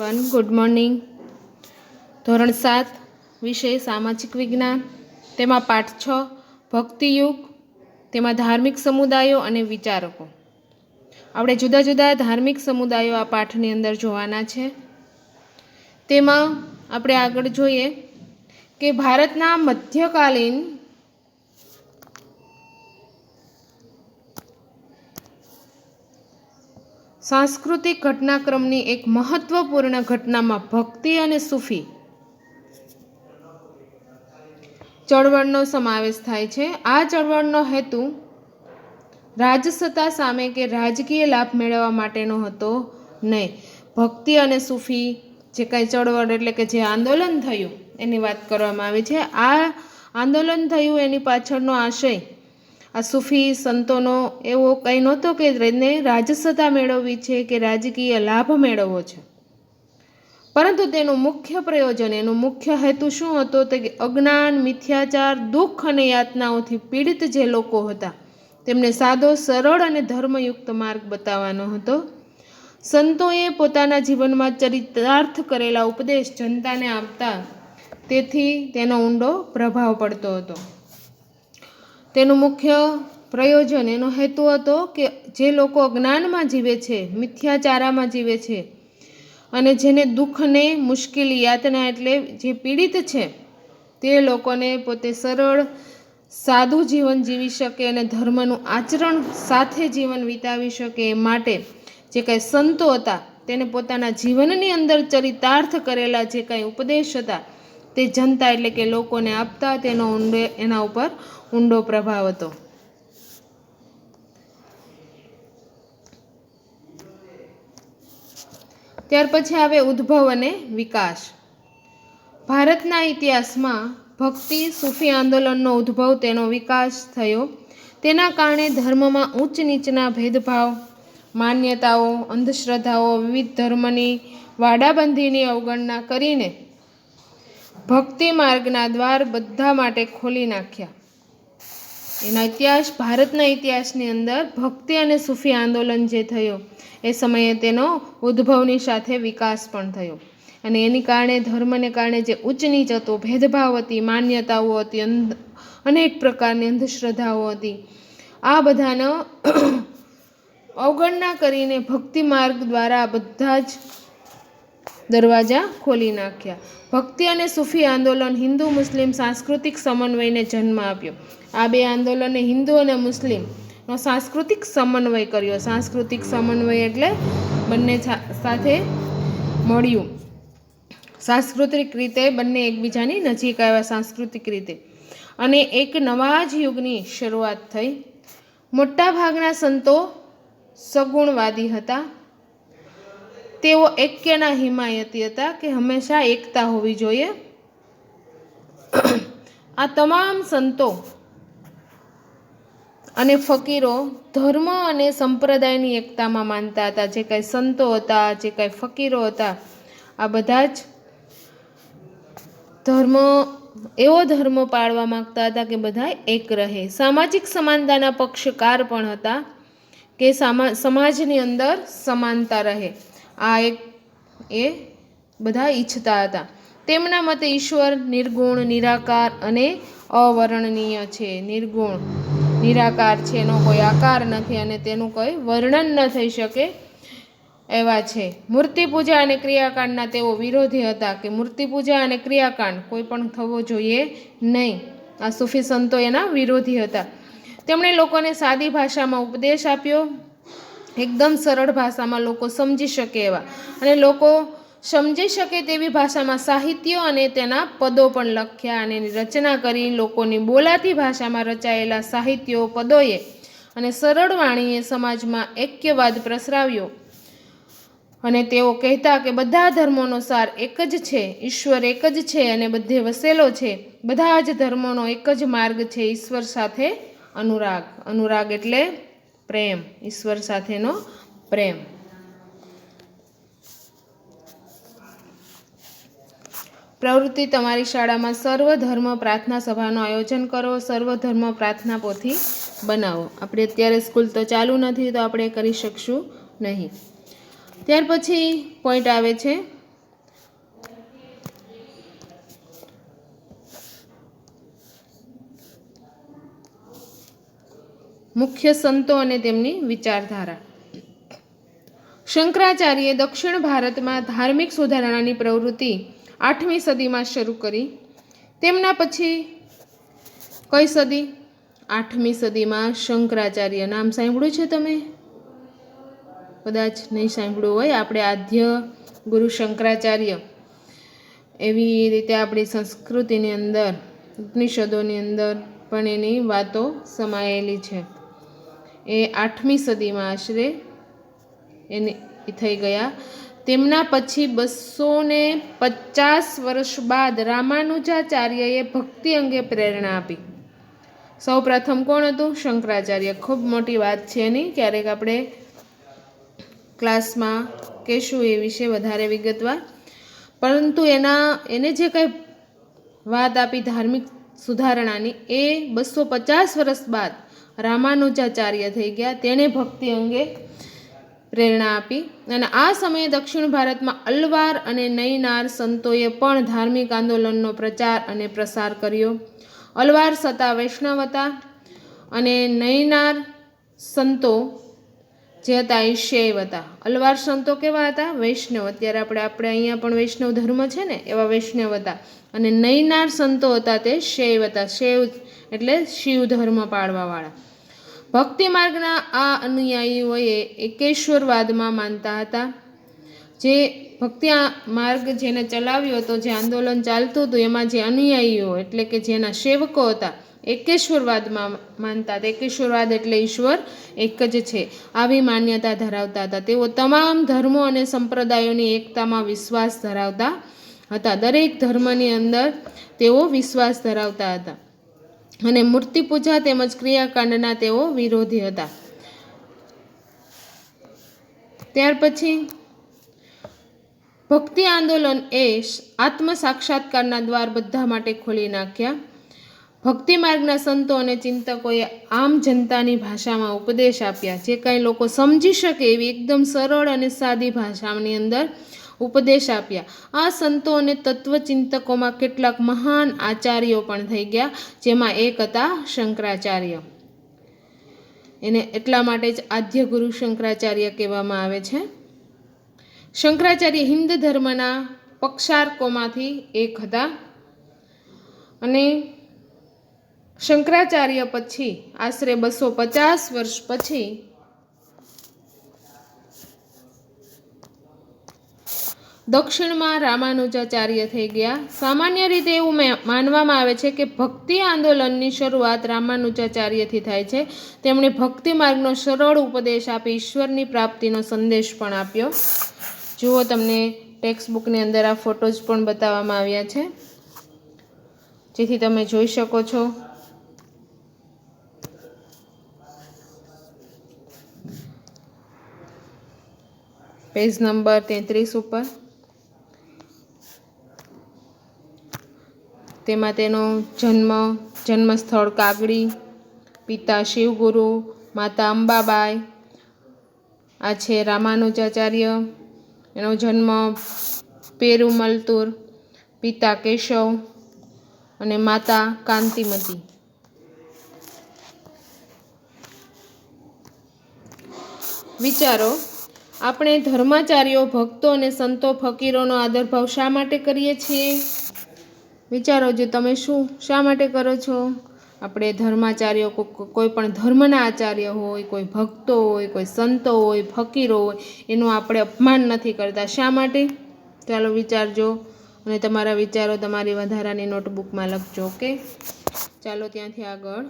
One good morning ધોરણ સાત, વિષય સામાજિક વિજ્ઞાન. તેમાં પાઠ છ, ભક્તિયુગ. તેમાં ધાર્મિક સમુદાયો અને વિચારકો. આપણે જુદા જુદા ધાર્મિક સમુદાયો આ પાઠની અંદર જોવાના છે. તેમાં આપણે આગળ જોઈએ કે ભારતના મધ્યકાલીન સાંસ્કૃતિક ઘટનાક્રમની એક મહત્વપૂર્ણ ઘટનામાં ભક્તિ અને સૂફી ચળવળનો સમાવેશ થાય છે. આ ચળવળનો હેતુ રાજસત્તા સામે કે રાજકીય લાભ મેળવવા માટેનો હતો નહીં. ભક્તિ અને સૂફી જે કાંઈ ચળવળ એટલે કે જે આંદોલન થયું એની વાત કરવામાં આવી છે. આ આંદોલન થયું એની પાછળનો આશય આ સૂફી સંતોનો એવો કંઈ નહોતો કે એને રાજસત્તા મેળવવી છે કે રાજકીય લાભ મેળવવો છે. પરંતુ તેનું મુખ્ય પ્રયોજન, એનું મુખ્ય હેતુ શું હતો? તે અજ્ઞાન, મિથ્યાચાર, દુઃખ અને યાતનાઓથી પીડિત જે લોકો હતા, તેમને સાદો, સરળ અને ધર્મયુક્ત માર્ગ બતાવવાનો હતો. સંતોએ પોતાના જીવનમાં ચરિતાર્થ કરેલા ઉપદેશ જનતાને આપતા તેથી તેનો ઊંડો પ્રભાવ પડતો હતો. તેનું મુખ્ય પ્રયોજન એનો હેતુ હતો કે જે લોકો અજ્ઞાનમાં જીવે છે, મિથ્યાચારામાં જીવે છે અને જેને દુઃખને મુશ્કેલી, યાતના એટલે જે પીડિત છે, તે લોકોને પોતે સરળ, સાદું જીવન જીવી શકે અને ધર્મનું આચરણ સાથે જીવન વિતાવી શકે એ માટે જે કાંઈ સંતો હતા, તેને પોતાના જીવનની અંદર ચરિતાર્થ કરેલા જે કાંઈ ઉપદેશ હતા, તે જનતા એટલે કે લોકોને આપતા તેનો ઊંડે એના ઉપર ઊંડો પ્રભાવ હતો. ત્યાર પછી આવે ઉદ્ભવ અને વિકાસ. ભારતના ઇતિહાસમાં ભક્તિ, સૂફી આંદોલનનો ઉદ્ભવ, તેનો વિકાસ થયો. તેના કારણે ધર્મમાં ઉચ્ચ નીચના ભેદભાવ, માન્યતાઓ, અંધશ્રદ્ધાઓ, વિવિધ ધર્મની વાડાબંધીની અવગણના કરીને ભક્તિ માર્ગના દ્વાર બધા માટે ખોલી નાખ્યા. એના ઇતિહાસ, ભારતના ઇતિહાસની અંદર ભક્તિ અને સૂફી આંદોલન જે થયો, એ સમયે તેનો ઉદ્ભવની સાથે વિકાસ પણ થયો. અને એની કારણે, ધર્મને કારણે જે ઉચ્ચ નીચ હતો, ભેદભાવ હતી, માન્યતાઓ હતી અનેક પ્રકારની અંધશ્રદ્ધાઓ હતી, આ બધાનો અવગણના કરીને ભક્તિ માર્ગ દ્વારા બધા જ દરવાજા ખોલી નાખ્યા. ભક્તિ અને સૂફી આંદોલન હિન્દુ મુસ્લિમ સાંસ્કૃતિક સમન્વયને જન્મ આપ્યો. આ બે આંદોલને હિન્દુ અને મુસ્લિમનો સાંસ્કૃતિક સમન્વય કર્યો. સાંસ્કૃતિક સમન્વય એટલે બંને સાથે મળ્યું. સાંસ્કૃતિક રીતે બંને એકબીજાની નજીક આવ્યા સાંસ્કૃતિક રીતે. અને એક નવા જ યુગની શરૂઆત થઈ. મોટાભાગના સંતો સગુણવાદી હતા. તેઓ એક્યના હિમાયતી હતા કે હંમેશા એકતા હોવી જોઈએ. આ તમામ સંતો અને ફકીરો ધર્મ અને સંપ્રદાયની એકતામાં માનતા હતા. જે કાંઈ સંતો હતા, જે કાંઈ ફકીરો હતા, આ બધા જ ધર્મ, એવો ધર્મ પાળવા માંગતા હતા કે બધા એક રહે. સામાજિક સમાનતાના પક્ષકાર પણ હતા કે સામા, સમાજની અંદર સમાનતા રહે. આ એક એ બધા ઈચ્છતા હતા. તેમના મતે ઈશ્વર નિર્ગુણ, નિરાકાર અને અવર્ણનીય છે. નિર્ગુણ, નિરાકાર છે. એનો કોઈ આકાર નથી અને તેનું કોઈ વર્ણન ન થઈ શકે એવા છે. મૂર્તિ પૂજા અને ક્રિયાકાંડના તેઓ વિરોધી હતા કે મૂર્તિ પૂજા અને ક્રિયાકાંડ કોઈ પણ થવો જોઈએ નહીં. આ સૂફી સંતો એના વિરોધી હતા. તેમણે લોકોને સાદી ભાષામાં ઉપદેશ આપ્યો એકદમ સરળ ભાષામાં લોકો સમજી શકે એવા. અને લોકો સમજી શકે તેવી ભાષામાં સાહિત્ય અને તેના પદો પણ લખ્યા અને એની રચના કરી લોકોની બોલાતી ભાષામાં રચાયેલા સાહિત્યો પદોએ અને સરળ વાણીએ સમાજમાં ઐક્યવાદ પ્રસરાવ્યો. અને તેઓ કહેતા કે બધા ધર્મોનો સાર એક જ છે, ઈશ્વર એક જ છે અને બધે વસેલો છે. બધા જ ધર્મોનો એક જ માર્ગ છે, ઈશ્વર સાથે અનુરાગ. અનુરાગ એટલે પ્રેમ, ઈશ્વર સાથેનો પ્રેમ. પ્રવૃત્તિ તમારી શાળામાં સર્વ ધર્મ પ્રાર્થના સભાનું આયોજન કરો, સર્વ ધર્મ પ્રાર્થના પોથી બનાવો. આપણે અત્યારે સ્કૂલ તો ચાલુ નથી, તો આપણે કરી શકશું નહીં. ત્યાર પછી પોઈન્ટ આવે છે મુખ્ય સંતો અને તેમની વિચારધારા. શંકરાચાર્યે દક્ષિણ ભારતમાં ધાર્મિક સુધારણાની પ્રવૃત્તિ આઠમી સદીમાં શરૂ કરી. તેમના પછી કઈ સદી? આઠમી સદીમાં શંકરાચાર્ય નામ સાંભળ્યું છે તમે? કદાચ નહીં સાંભળ્યું હોય, આપણે આદ્ય ગુરુ શંકરાચાર્ય. એવી રીતે આપણી સંસ્કૃતિની અંદર, ઉપનિષદોની અંદર પણ એની વાતો સમાયેલી છે. એ આઠમી સદીમાં આશરે એને થઈ ગયા. તેમના પછી બસો ને પચાસ વર્ષ બાદ રામાનુજાચાર્યએ ભક્તિ અંગે પ્રેરણા આપી. સૌ પ્રથમ કોણ હતું? શંકરાચાર્ય. ખૂબ મોટી વાત છે એની. ક્યારેક આપણે ક્લાસમાં કહેશું એ વિશે વધારે વિગતવાર. પરંતુ એના, એને જે કંઈ વાત આપી ધાર્મિક સુધારણાની, એ બસો પચાસ વર્ષ બાદ રામાનુજાચાર્ય થઈ ગયા. તેણે ભક્તિ અંગે પ્રેરણા આપી અને આ સમયે દક્ષિણ ભારતમાં અલવાર અને નૈનાર સંતોએ પણ ધાર્મિક આંદોલનનો પ્રચાર અને પ્રસાર કર્યો. અલવાર સતા વૈષ્ણવ હતા અને નૈનાર સંતો જે હતા એ શૈવ હતા. અલવાર સંતો કેવા હતા? વૈષ્ણવ. અત્યારે આપણે આપણે અહીંયા પણ વૈષ્ણવ ધર્મ છે ને, એવા વૈષ્ણવ હતા. અને નૈનાર સંતો હતા તે શૈવ હતા. શૈવ એટલે શિવ ધર્મ પાળવાવાળા ભક્તિ માર્ગના આ અનુયાયીઓએ એકેશ્વરવાદમાં માનતા હતા. જે ભક્તિ માર્ગ જેને ચલાવ્યો હતો, જે આંદોલન ચાલતું હતું, એમાં જે અનુયાયીઓ એટલે કે જેના સેવકો હતા, એકેશ્વરવાદમાં માનતા હતા. એકેશ્વરવાદ એટલે ઈશ્વર એક જ છે. આવી માન્યતા ધરાવતા હતા. તેઓ તમામ ધર્મો અને સંપ્રદાયોની એકતામાં વિશ્વાસ ધરાવતા હતા. દરેક ધર્મની અંદર તેઓ વિશ્વાસ ધરાવતા હતા. અને મૂર્તિ પૂજા તેમજ ક્રિયાકાંડના તેઓ વિરોધી હતા. ત્યાર પછી ભક્તિ આંદોલન એ આત્મ સાક્ષાત્કારના દ્વાર બધા માટે ખોલી નાખ્યા. ભક્તિ માર્ગના સંતો અને ચિંતકોએ આમ જનતાની ભાષામાં ઉપદેશ આપ્યા. જે કાંઈ લોકો સમજી શકે એવી એકદમ સરળ અને સાદી ભાષાની અંદર ઉપદેશ આપ્યા. આ સંતો અને તત્વચિંતકોમાં કેટલાક મહાન આચાર્યો પણ થઈ ગયા, જેમાં એક હતા શંકરાચાર્ય. એને એટલા માટે જ આદ્ય ગુરુ શંકરાચાર્ય કહેવામાં આવે છે. શંકરાચાર્ય હિન્દ ધર્મના પક્ષાર્કોમાંથી એક હતા અને શંકરાચાર્ય પછી, આશરે બસો પચાસ વર્ષ પછી દક્ષિણમાં રામાનુજાચાર્ય થઈ ગયા. સામાન્ય રીતે એવું માનવામાં આવે છે કે ભક્તિ આંદોલનની શરૂઆત રામાનુજાચાર્યથી થાય છે. તેમણે ભક્તિ માર્ગનો સરળ ઉપદેશ આપી ઈશ્વરની પ્રાપ્તિનો સંદેશ પણ આપ્યો. જુઓ તમને ટેક્સ્ટ બુકની અંદર આ ફોટોઝ પણ બતાવવામાં આવ્યા છે. જેથી તમે જોઈ શકો છો. પેજ નંબર તેત્રીસ ઉપર. તેમાં તેનો જન્મ, જન્મસ્થળ કાગડી, પિતા શિવગુરુ, માતા અંબાબાઈ, આ છે રામાનુજાચાર્ય. એનો જન્મ પેરુમલતુર પિતા કેશવ અને માતા કાંતિમતી. વિચારો, આપણે ધર્માચાર્યો, ભક્તો અને સંતો ફકીરોનો આદરભાવ શા માટે કરીએ છીએ? વિચારો જે તમે શું, શા માટે કરો છો? આપણે ધર્માચાર્યો કોઈ પણ ધર્મના આચાર્ય હોય, કોઈ ભક્તો હોય, કોઈ સંતો હોય, ફકીરો હોય, એનું આપણે અપમાન નથી કરતા. શા માટે? ચાલો વિચારજો અને તમારા વિચારો તમારી વધારાની નોટબુકમાં લખજો, ઓકે? ચાલો ત્યાંથી આગળ.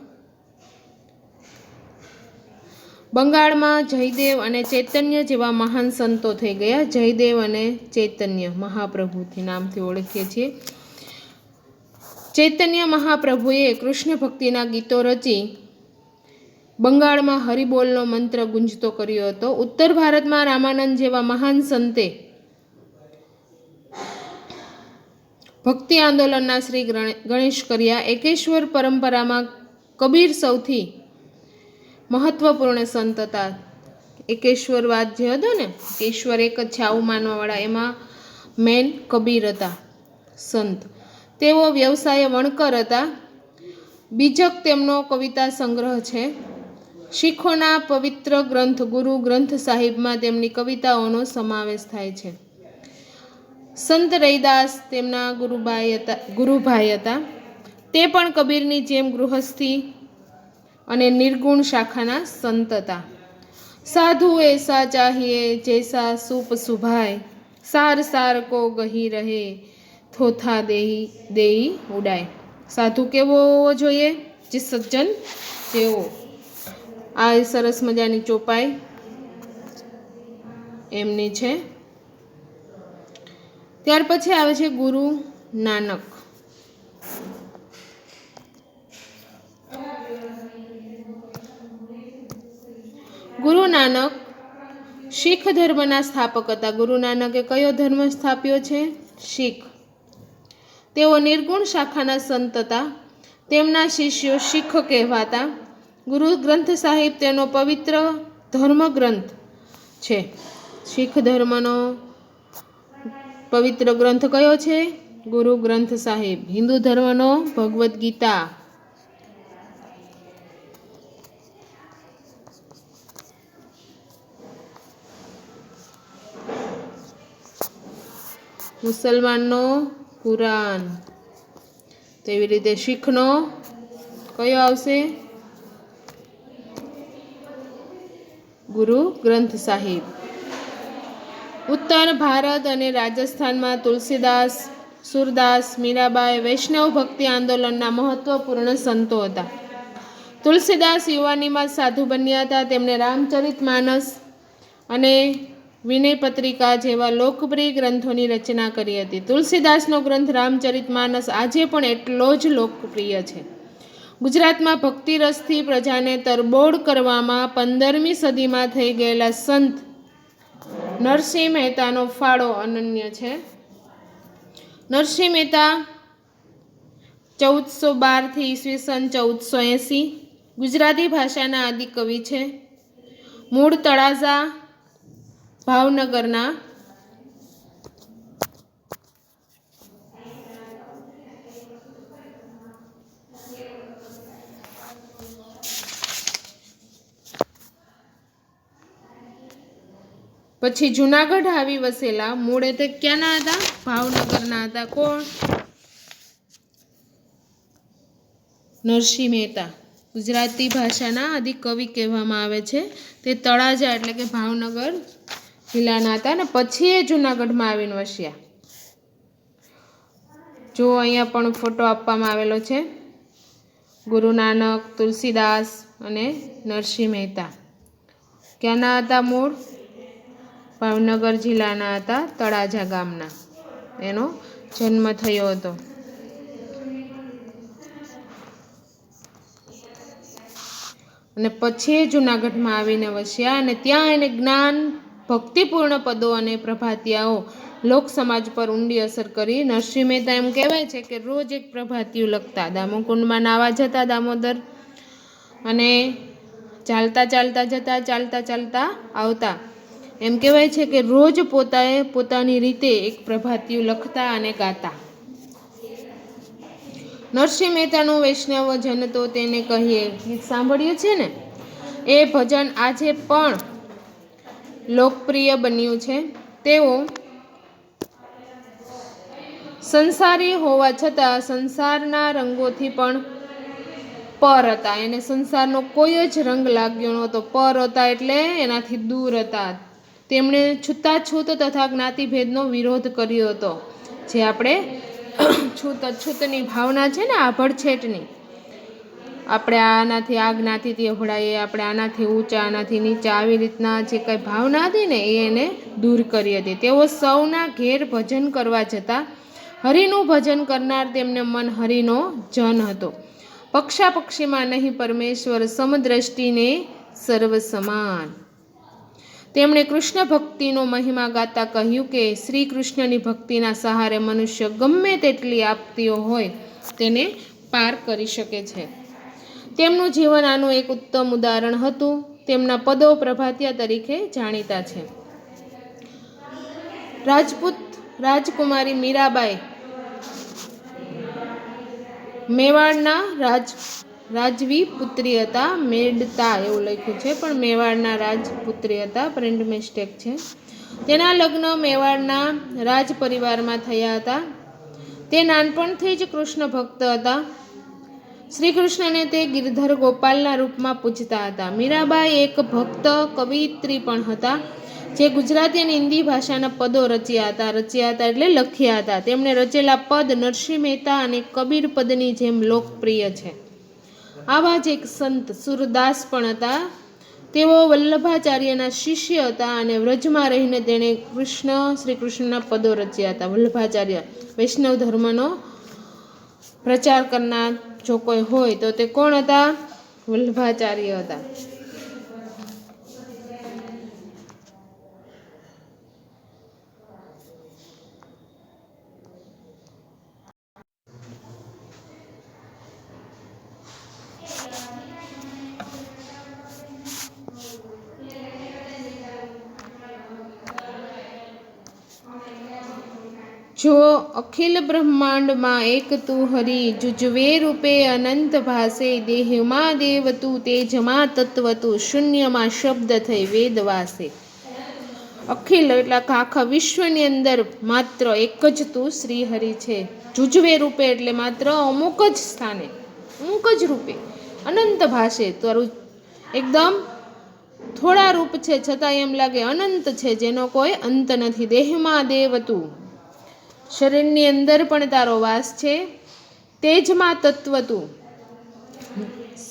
બંગાળમાં જયદેવ અને ચૈતન્ય જેવા મહાન સંતો થઈ ગયા. જયદેવ અને ચૈતન્ય મહાપ્રભુથી નામથી ઓળખીએ છીએ. ચૈતન્ય મહાપ્રભુએ કૃષ્ણ ભક્તિના ગીતો રચી બંગાળમાં હરિબોલનો મંત્ર ગુંજતો કર્યો હતો. ઉત્તર ભારતમાં રામાનંદ જેવા મહાન સંતે ભક્તિ આંદોલનના શ્રી ગણેશ કર્યા. એકેશ્વર પરંપરામાં કબીર સૌથી મહત્વપૂર્ણ સંત હતા. એકેશ્વરવાદ જે હતો ને? ઈશ્વર એક જ છે આવું માનવાવાળા, એમાં મેન કબીર હતા સંત. તેઓ વ્યવસાય વણકર હતા. બીજક તેમનો કવિતા સંગ્રહ છે. શીખોના પવિત્ર ગ્રંથ ગુરુ ગ્રંથ સાહિબમાં તેમની કવિતાઓનો સમાવેશ થાય છે. સંત રૈદાસ તેમના ગુરુભાઈ હતા ગુરુભાઈ હતા. તે પણ કબીરની જેમ ગૃહસ્થી અને નિર્ગુણ શાખાના સંત હતા. સાધુ એસા ચાહીએ જૈસા સુપ સુભાય, સાર સાર કો ગહી રહે થોથા દેહી દેહી ઉડાય. સાધુ કેવો હોવો જોઈએ? જે સજ્જન તેવો આ સરસ મજાની ચોપાઈ એમની છે. ત્યાર પછી આવે છે ગુરુ નાનક. ગુરુ નાનક શીખ ધર્મના સ્થાપક હતા. ગુરુ નાનકે કયો ધર્મ સ્થાપ્યો છે? શીખ. તેઓ નિર્ગુણ શાખાના સંત હતા. તેમના શિષ્યો શીખ કહેવાતા. ગુરુ ગ્રંથ સાહિબ તેનો પવિત્ર ધર્મ ગ્રંથ છે. શીખ ધર્મનો પવિત્ર ગ્રંથ કયો છે? ગુરુ ગ્રંથ સાહિબ. હિન્દુ ધર્મનો ભગવદ્ ગીતા. મુસલમાનનો કુરાન. તેવી રીતે શીખનો. કયો આવશે? ગુરુ ગ્રંથ સાહિબ. ઉત્તર ભારત અને રાજસ્થાનમાં તુલસીદાસ, સુરદાસ, મીરાબાઈ, વૈષ્ણવ ભક્તિ આંદોલનના મહત્વપૂર્ણ સંતો હતા. તુલસીદાસ યુવાનીમાં સાધુ બન્યા હતા. તેમણે રામચરિત માનસ અને વિનય પત્રિકા જેવા લોકપ્રિય ગ્રંથોની રચના કરી હતી. તુલસીદાસનો ગ્રંથ રામચરિત માનસ આજે પણ એટલો જ લોકપ્રિય છે. ગુજરાતમાં ભક્તિ રસથી પ્રજાને તરબોળ કરવામાં પંદરમી સદીમાં થઈ ગયેલા સંત નરસિંહ મહેતાનો ફાળો અનન્ય છે. નરસિંહ મહેતા ચૌદસો બારથી ઈસવીસન ચૌદસો એંસી ગુજરાતી ભાષાના આદિકવિ છે. મૂળ તળાજા ભાવનગરના પછી જુનાગઢ આવી વસેલા મૂળે તે ક્યાંના હતા? ભાવનગરના હતા. કોણ? નરસિંહ મહેતા. ગુજરાતી ભાષાના આદિ કવિ કહેવામાં આવે છે. તે તળાજા એટલે કે ભાવનગર જિલ્લાના હતા ને, પછી એ જુનાગઢમાં આવીને વસ્યા. જો અહીંયા પણ ફોટો આપવામાં આવેલો છે. ગુરુ નાનક, તુલસીદાસ અને નરસિંહ મહેતા. ક્યાંના હતા મૂળ? ભાવનગર જિલ્લાના હતા, તળાજા ગામના. એનો જન્મ થયો હતો. અને પછી જુનાગઢમાં આવીને વસ્યા અને ત્યાં એને જ્ઞાન ભક્તિપૂર્ણ પદો અને પ્રભાતિયાઓ લોક સમાજ પર ઊંડી અસર કરી. નરસિંહ મહેતા એમ કહેવાય છે કે રોજ એક પ્રભાતિયું લખતા. દામોકુંડમાં નાવા જતા દામોદર અને ચાલતા ચાલતા જતા, ચાલતા ચાલતા આવતા. એમ કહેવાય છે કે રોજ પોતાએ પોતાની રીતે એક પ્રભાતિયું લખતા અને ગાતા. નરસિંહ મહેતાનું વૈષ્ણવ જન તો તેને કહીએ. ગીત સાંભળ્યું છે ને? એ ભજન આજે પણ લોકપ્રિય બન્યું છે. તેઓ સંસારી હોવા છતાં સંસારના રંગોથી પણ પર હતા. એને સંસારનો કોઈ જ રંગ લાગ્યો નહોતો. પર હતા એટલે એનાથી દૂર હતા. તેમણે છૂતાછૂત તથા જ્ઞાતિભેદનો વિરોધ કર્યો હતો. જે આપણે છૂત અછૂતની ભાવના છે ને, આભડછેટની આપણે આનાથી આ જ્ઞાતિથી અભડાઈએ, આપણે આનાથી ઊંચા, આનાથી નીચા, આવી રીતના જે કંઈ ભાવના હતી ને એ એને દૂર કરી હતી. તેઓ સૌના ઘેર ભજન કરવા જતા હરિનું ભજન કરનાર તેમને મન હરિનો જન હતો. પક્ષા પક્ષીમાં નહીં, પરમેશ્વર સમદ્રષ્ટિને સર્વ સમાન તેમણે કૃષ્ણ ભક્તિનો મહિમા ગાતા કહ્યું કે, શ્રી કૃષ્ણની ભક્તિના સહારે મનુષ્ય ગમે તેટલી આપતીઓ હોય, તેને પાર કરી શકે છે. તેમનું જીવન આનું એક ઉત્તમ ઉદાહરણ હતું. તેમના પદો પ્રભાતિયા તરીકે જાણીતા છે. રાજપૂત રાજકુમારી મીરાબાઈ મેવાડના રાજ, રાજવી પુત્રી હતા. મેડતા એવું લખ્યું છે, પણ મેવાડના રાજપુત્રી હતા. પ્રિન્ટ મિસ્ટેક છે. તેના લગ્ન મેવાડના રાજ પરિવારમાં થયા હતા. તે નાનપણથી જ કૃષ્ણ ભક્ત હતા. શ્રી કૃષ્ણને તે ગિરધર ગોપાલના રૂપમાં પૂજતા હતા. મીરાબાઈ એક ભક્ત, કવિત્રી પણ હતા, જે ગુજરાતી અને હિન્દી ભાષાના પદો રચ્યા હતા. રચ્યા હતા એટલે લખ્યા હતા. તેમણે રચેલા પદ નરસિંહ મહેતા અને કબીર પદની જેમ લોકપ્રિય છે. આવા જ એક સંત સુરદાસ પણ હતા. તેઓ વલ્લભાચાર્યના શિષ્ય હતા અને વ્રજમાં રહીને તેણે કૃષ્ણ શ્રી કૃષ્ણના પદો રચ્યા હતા. વલ્લભાચાર્ય વૈષ્ણવ ધર્મનો પ્રચાર કરનાર જો કોઈ હોય તો તે કોણ હતા? વલ્લભાચાર્ય હતા. જો અખિલ બ્રહ્માંડમાં એક તું હરી, જુજવે રૂપે અનંત ભાસે, દેહમાં દેવ તું, તેજમાં તત્વ તું, શૂન્યમાં શબ્દ થઈ વેદ વાસે. અખિલ એટલે આખા વિશ્વની અંદર માત્ર એક જ તું શ્રી હરિ છે. જુજવે રૂપે એટલે માત્ર અમુક જ સ્થાને, અમુક જ રૂપે. અનંત ભાષે તારું એકદમ થોડા રૂપ છે, છતાં એમ લાગે અનંત છે, જેનો કોઈ અંત નથી. દેહમાં દેવ તું શરીરની અંદર પણ તારો વાસ છે. તેજમાં તત્વ તું.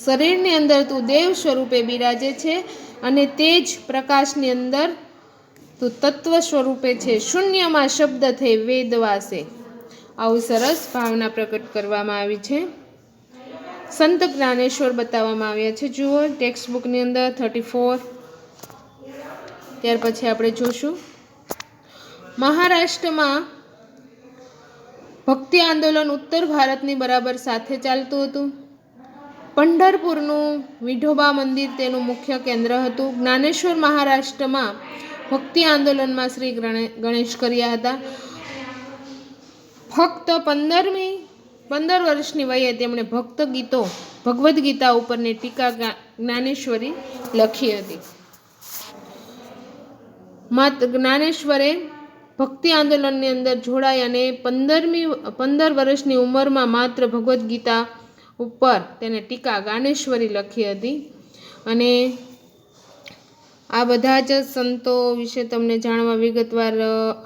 શરીરની અંદર તું દેવ સ્વરૂપે બિરાજે છે અને તેજ પ્રકાશની અંદર તું તત્વ સ્વરૂપે છે. શૂન્યમાં શબ્દ થઈ વેદ વાસે. આવું સરસ ભાવના પ્રકટ કરવામાં આવી છે. સંત જ્ઞાનેશ્વર બતાવવામાં આવ્યા છે. જુઓ ટેક્સ્ટ બુકની અંદર થર્ટી ફોર ત્યાર પછી આપણે જોશું. મહારાષ્ટ્રમાં ભક્તિ આંદોલન ઉત્તર ભારતની બરાબર સાથે ચાલતું હતું. પંઢરપુરનું વિઠોબા મંદિર તેનું મુખ્ય કેન્દ્ર હતું. જ્ઞાનેશ્વર મહારાષ્ટ્રમાં ભક્તિ આંદોલનમાં શ્રી ગણે- ગણેશ કર્યા હતા. ફક્ત પંદરમી, પંદર વર્ષની વયે તેમણે ભક્ત ગીતો, ભગવદ્ ગીતા ઉપરની ટીકા જ્ઞાનેશ્વરી લખી હતી. માત જ્ઞાનેશ્વરે ભક્તિ આંદોલનની અંદર જોડાઈ અને પંદરમી, પંદર વર્ષની ઉંમરમાં માત્ર ભગવદ્ ગીતા ઉપર તેને ટીકા જ્ઞાનેશ્વરી લખી હતી. અને આ બધા જ સંતો વિશે તમને જાણવા વિગતવાર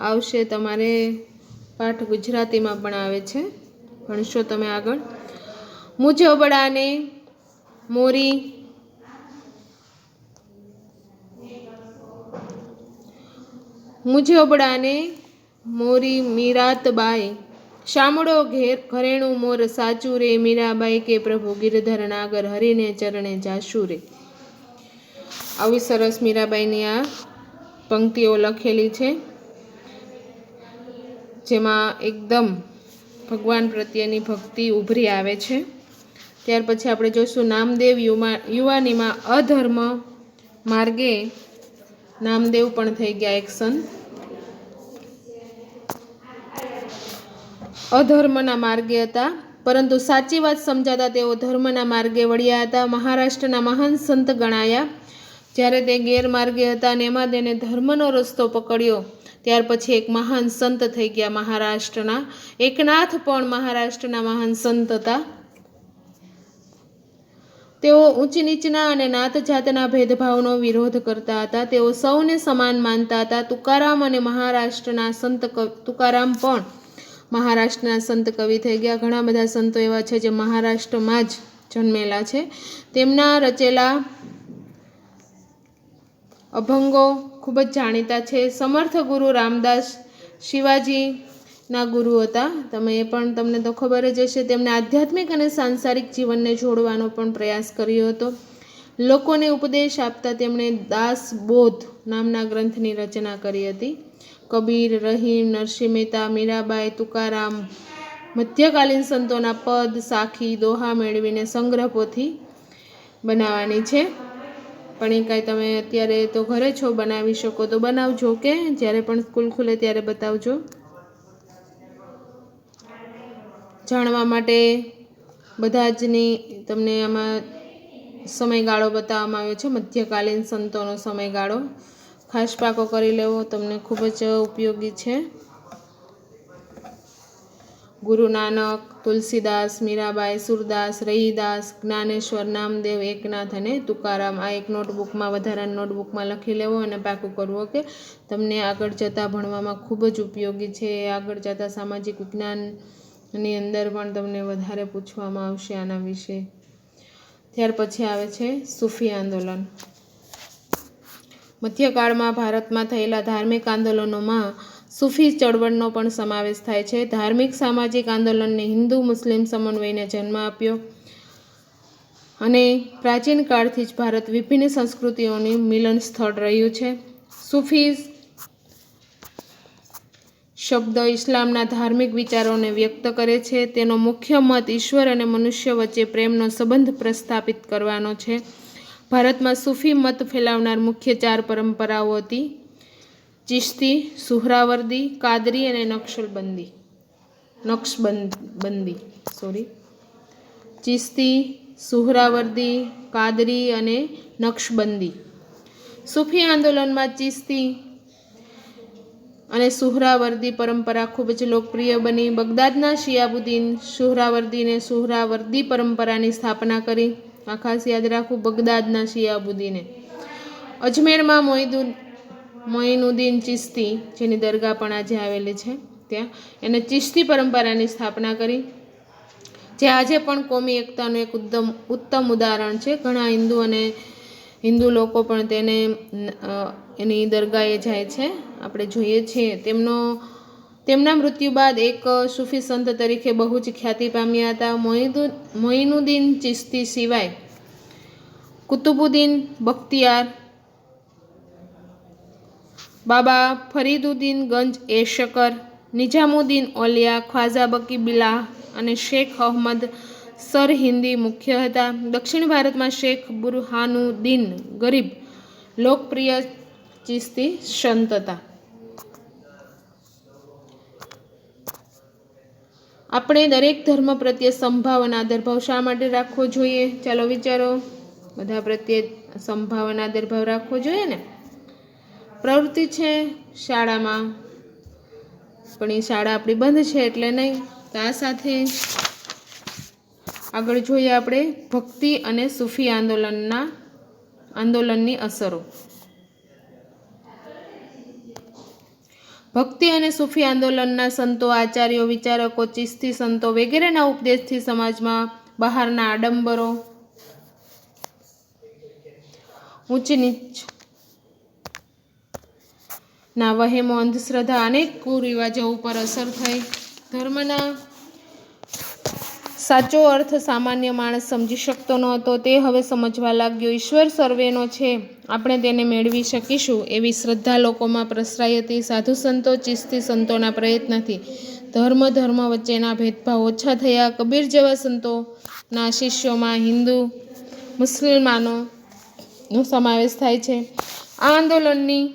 આવશે તમારે પાઠ ગુજરાતીમાં પણ આવે છે. ભણશો તમે આગળ. મુજબડાને મોરી મુજે અબડાને, મોરી મીરાતબાઈ શામળો ઘેર ઘરેણું મોર સાચું રે મીરાબાઈ કે પ્રભુ ગિરધર નાગર હરિને ચરણે જાશું રે આવી સરસ મીરાબાઈની આ પંક્તિઓ લખેલી છે, જેમાં એકદમ ભગવાન પ્રત્યેની ભક્તિ ઉભરી આવે છે. ત્યાર પછી આપણે જોઈશું નામદેવ યુવા યુવાનીમાં અધર્મ માર્ગે નામદેવ પણ થઈ ગયા એક સંત અધર્મના માર્ગે હતા, પરંતુ સાચી વાત સમજાતા તેઓ ધર્મના માર્ગે વળ્યા હતા, મહારાષ્ટ્રના મહાન સંત ગણાયા. જ્યારે તે ગેરમાર્ગે હતા અને એમાં તેને ધર્મનો રસ્તો પકડ્યો, ત્યાર પછી એક મહાન સંત થઈ ગયા મહારાષ્ટ્રના. એકનાથ પણ મહારાષ્ટ્રના મહાન સંત હતા. તેઓ ઊંચ નીચના અને નાત જાતના ભેદભાવનો વિરોધ કરતા હતા. તેઓ સૌને સમાન માનતા હતા. તુકારામ અને મહારાષ્ટ્રના સંત તુકારામ પણ મહારાષ્ટ્રના સંત કવિ થઈ ગયા. ઘણા બધા સંતો એવા છે જે મહારાષ્ટ્રમાં જ જન્મેલા છે. તેમના રચેલા અભંગો ખૂબ જ જાણીતા છે. સમર્થ ગુરુ રામદાસ શિવાજીના ગુરુ હતા. તમે એ પણ તમને તો ખબર જ હશે, તેમણે આધ્યાત્મિક અને સાંસારિક જીવનને જોડવાનો પણ પ્રયાસ કર્યો હતો. લોકોને ઉપદેશ આપતા તેમણે દાસ બોધ નામના ગ્રંથની રચના કરી હતી. કબીર, રહીમ, નરસિંહ મહેતા, મીરાબાઈ, તુકારામ, મધ્યકાલીન સંતોના પદ, સાખી, દોહા મેળવીને સંગ્રહ પોથી બનાવવાની છે. પણ એ કાંઈ તમે અત્યારે તો ઘરે છો, બનાવી શકો તો બનાવજો કે? જ્યારે પણ સ્કૂલ ખુલે ત્યારે બતાવજો. જાણવા માટે બધા જની તમને આમાં સમયગાળો બતાવવામાં આવ્યો છે. મધ્યકાલીન સંતોનો સમયગાળો. ખાસ પાકો કરી લેવો તમને ખૂબ જ ઉપયોગી છે. ગુરુ નાનક, તુલસીદાસ, મીરાબાઈ, સુરદાસ, રહીદાસ, જ્ઞાનેશ્વર, નામદેવ, એકનાથ અને તુકારામ આ એક નોટબુકમાં, વધારાની નોટબુકમાં લખી લેવો અને પાકું કરવું કે તમને આગળ જતાં ભણવામાં ખૂબ જ ઉપયોગી છે. આગળ જતાં સામાજિક વિજ્ઞાનની અંદર પણ તમને વધારે પૂછવામાં આવશે આના વિશે. ત્યાર પછી આવે છે સૂફી આંદોલન. મધ્યકાળમાં ભારતમાં થયેલા ધાર્મિક આંદોલનોમાં સૂફી ચળવળનો પણ સમાવેશ થાય છે. ધાર્મિક, સામાજિક આંદોલનને હિન્દુ, મુસ્લિમ સમન્વયને જન્મ આપ્યો અને પ્રાચીન કાળથી જ ભારત વિભિન્ન સંસ્કૃતિઓની મિલન સ્થળ રહ્યું છે. સૂફી શબ્દ ઇસ્લામના ધાર્મિક વિચારોને વ્યક્ત કરે છે. તેનો મુખ્ય મત ઈશ્વર અને મનુષ્ય વચ્ચે પ્રેમનો સંબંધ પ્રસ્થાપિત કરવાનો છે. ભારતમાં સૂફી મત ફેલાવનાર મુખ્ય ચાર પરંપરાઓ હતી. ચિશ્તી, સુહરાવર્દી, કાદરી અને નક્શલબંધી નક્શબંધ બંદી સોરી ચિશ્તી, સુહરાવર્દી, કાદરી અને નક્શબંદી. સૂફી આંદોલનમાં ચિશ્તી અને સુહરાવર્દી પરંપરા ખૂબ જ લોકપ્રિય બની. બગદાદના શિયાબુદ્દીન સુહરાવર્દીને સુહરાવર્દી પરંપરાની સ્થાપના કરી. આ ખાસ યાદ રાખવું બગદાદના શિયાબુદ્દીને. અજમેરમાં મોઈદુન, મોઈનુદ્દીન ચિશ્તી, જેની દરગાહ પણ આજે આવેલી છે ત્યાં, એને ચિશ્તી પરંપરાની સ્થાપના કરી. જે આજે પણ કોમી એકતાનું એક ઉત્તમ ઉત્તમ ઉદાહરણ છે. ઘણા હિન્દુ અને હિન્દુ લોકો પણ તેને એની દરગાહે જાય છે. આપણે જોઈએ છીએ તેમનો, તેમના મૃત્યુ બાદ એક સૂફી સંત તરીકે બહુ જ ખ્યાતિ પામ્યા હતા. મોઈદુ, મોઈનુદ્દીન ચિશ્તી સિવાય કુતુબુદ્દીન બખ્તિયાર, બાબા ફરીદુદ્દીન ગંજ એ શકર નિઝામુદ્દીન ઓલિયા ખ્વાઝા બકી બિલાહ અને શેખ અહમદ સર હિન્દી મુખ્ય હતા. દક્ષિણ ભારતમાં શેખ બુરહાનુદ્દીન ગરીબ, લોકપ્રિય ચિસ્તી સંત આપણે દરેક ધર્મ પ્રત્યે સંભાવ અને આદરભાવ શા માટે રાખવો જોઈએ? ચાલો વિચારો. બધા પ્રત્યે સંભાવ અને આદરભાવ રાખવો જોઈએ ને? પ્રવૃત્તિ છે શાળામાં. પણ એ શાળા આપણી બંધ છે એટલે નહીં. તો આ સાથે આગળ જોઈએ આપણે ભક્તિ અને સૂફી આંદોલનના, આંદોલનની અસરો. ભક્તિ અને સૂફી આંદોલનના સંતો, આચાર્યો, વિચારકો, ચિસ્તી સંતો વગેરેના ઉપદેશથી સમાજમાં બહારના આડંબરો ઊંચ નીચ ના વહેમો અંધશ્રદ્ધા અનેક કુરિવાજો ઉપર અસર થઈ. ધર્મના સાચો અર્થ સામાન્ય માણસ સમજી શકતો ન હતો, તે હવે સમજવા લાગ્યો, ઈશ્વર સર્વેનો છે, આપણે તેને મેળવી શકીશું, એવી શ્રદ્ધા લોકોમાં પ્રસરાઈ હતી સાધુ સંતો ચિસ્તી સંતોના પ્રયત્નથી. ધર્મ ધર્મ વચ્ચેના ભેદભાવ ઓછા થયા. કબીર જેવા સંતોના શિષ્યોમાં હિન્દુ મુસલમાનોનો સમાવેશ થાય છે. આ આંદોલનની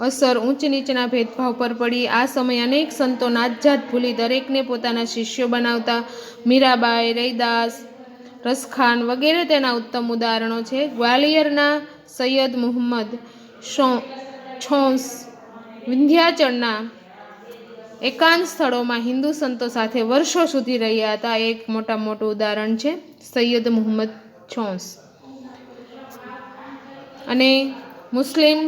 અસર ઊંચ નીચના ભેદભાવ પર પડી. આ સમયે અનેક સંતો નાતજાત ભૂલી દરેકને પોતાના શિષ્યો બનાવતા. મીરાબાઈ, રૈદાસ, રસખાન વગેરે તેના ઉત્તમ ઉદાહરણો છે. ગ્વાલિયરના સૈયદ મુહમ્મદ છોંસ વિંધ્યાચળના એકાંત સ્થળોમાં હિન્દુ સંતો સાથે વર્ષો સુધી રહ્યા હતા. એક મોટા મોટું ઉદાહરણ છે સૈયદ મુહમ્મદ છોંસ. અને મુસ્લિમ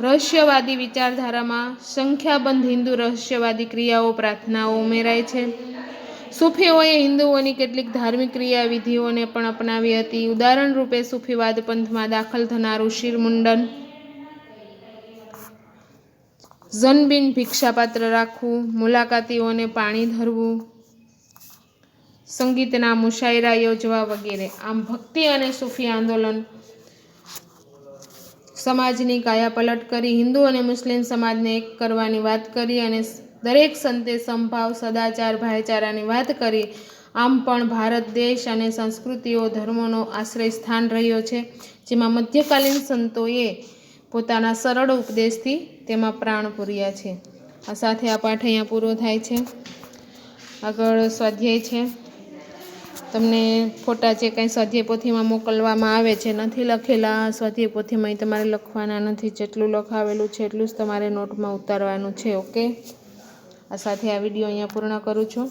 રહસ્યવાદી વિચારધારામાં સંખ્યાબંધ હિન્દુ રહસ્યવાદી ક્રિયાઓ, પ્રાર્થનાઓ ઉમેરાય છે. સૂફીઓએ હિન્દુઓની કેટલીક ધાર્મિક ક્રિયાવિધિઓને પણ અપનાવી હતી. ઉદાહરણ રૂપે સૂફીવાદ પંથમાં દાખલ થનારું શિરમુંડન. ઝનબિન ભિક્ષાપાત્ર રાખવું, મુલાકાતીઓને પાણી ધરવું, સંગીતના મુશાયરા યોજવા વગેરે. આમ ભક્તિ અને સૂફી આંદોલન સમાજની કાયાપલટ કરી હિન્દુ અને મુસ્લિમ સમાજને એક કરવાની વાત કરી અને દરેક સંતે સંભાવ સદાચાર, ભાઈચારાની વાત કરી. આમ પણ ભારત દેશ અને સંસ્કૃતિઓ, ધર્મોનો આશ્રય સ્થાન રહ્યો છે, જેમાં મધ્યકાલીન સંતોએ પોતાના સરળ ઉપદેશથી તેમાં પ્રાણ પૂર્યા છે. આ સાથે આ પાઠ અહીંયા પૂરો થાય છે. આગળ સ્વાધ્યાય છે. તમને ફોટા જે કાંઈ સ્વાધ્યાય પોથીમાં મોકલવામાં આવે છે, નથી લખેલા સ્વાધ્યાય પોથીમાં તમારે લખવાના નથી. જેટલું લખાવેલું છે એટલું જ તમારે નોટમાં ઉતારવાનું છે, ઓકે? આ સાથે આ વીડિયો અહીંયા પૂર્ણ કરું છું.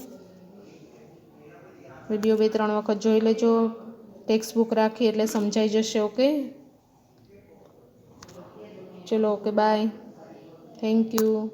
વીડિયો બે, ત્રણ વખત જોઈ લેજો. ટેક્સ્ટ બુક રાખી એટલે સમજાઈ જશે, ઓકે? ચલો, ઓકે, બાય. Thank you.